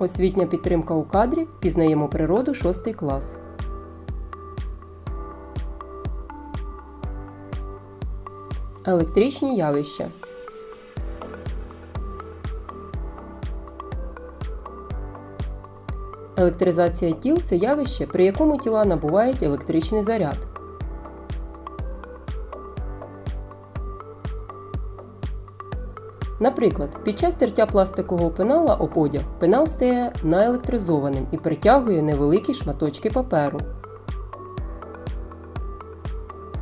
Освітня підтримка у кадрі. Пізнаємо природу 6 клас. Електричні явища. Електризація тіл це явище, при якому тіла набувають електричний заряд. Наприклад, під час тертя пластикового пенала об одяг пенал стає наелектризованим і притягує невеликі шматочки паперу.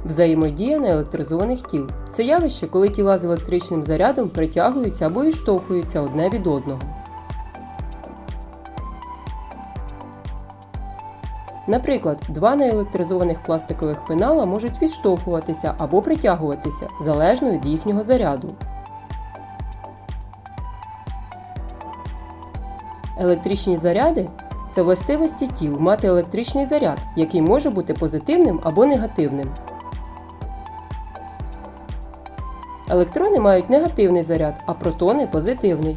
Взаємодія неелектризованих тіл це явище, коли тіла з електричним зарядом притягуються або відштовхуються одне від одного. Наприклад, два неелектризованих пластикових пенала можуть відштовхуватися або притягуватися залежно від їхнього заряду. Електричні заряди це властивості тіл мати електричний заряд, який може бути позитивним або негативним. Електрони мають негативний заряд, а протони позитивний.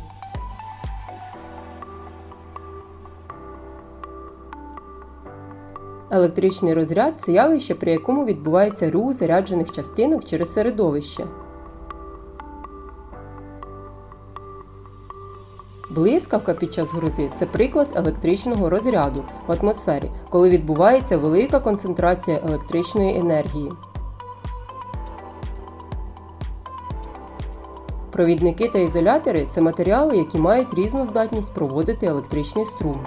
Електричний розряд це явище, при якому відбувається рух заряджених частинок через середовище. Блискавка під час грози це приклад електричного розряду в атмосфері, коли відбувається велика концентрація електричної енергії. Провідники та ізолятори це матеріали, які мають різну здатність проводити електричний струм.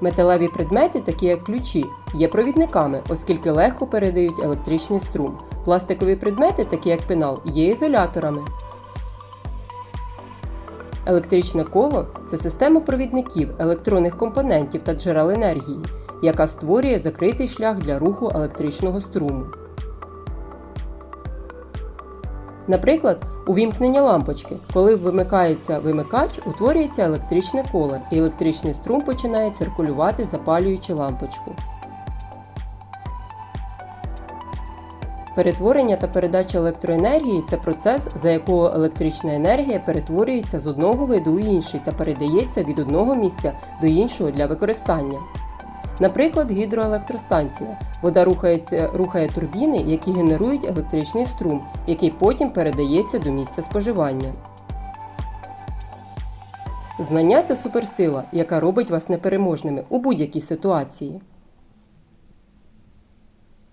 Металеві предмети, такі як ключі, є провідниками, оскільки легко передають електричний струм. Пластикові предмети, такі як пенал, є ізоляторами. Електричне коло це система провідників, електронних компонентів та джерел енергії, яка створює закритий шлях для руху електричного струму. Наприклад, увімкнення лампочки. Коли вимикається вимикач, утворюється електричне коло і електричний струм починає циркулювати, запалюючи лампочку. Перетворення та передача електроенергії це процес, за якого електрична енергія перетворюється з одного виду у інший та передається від одного місця до іншого для використання. Наприклад, гідроелектростанція. Вода рухається, рухає турбіни, які генерують електричний струм, який потім передається до місця споживання. Знання це суперсила, яка робить вас непереможними у будь-якій ситуації.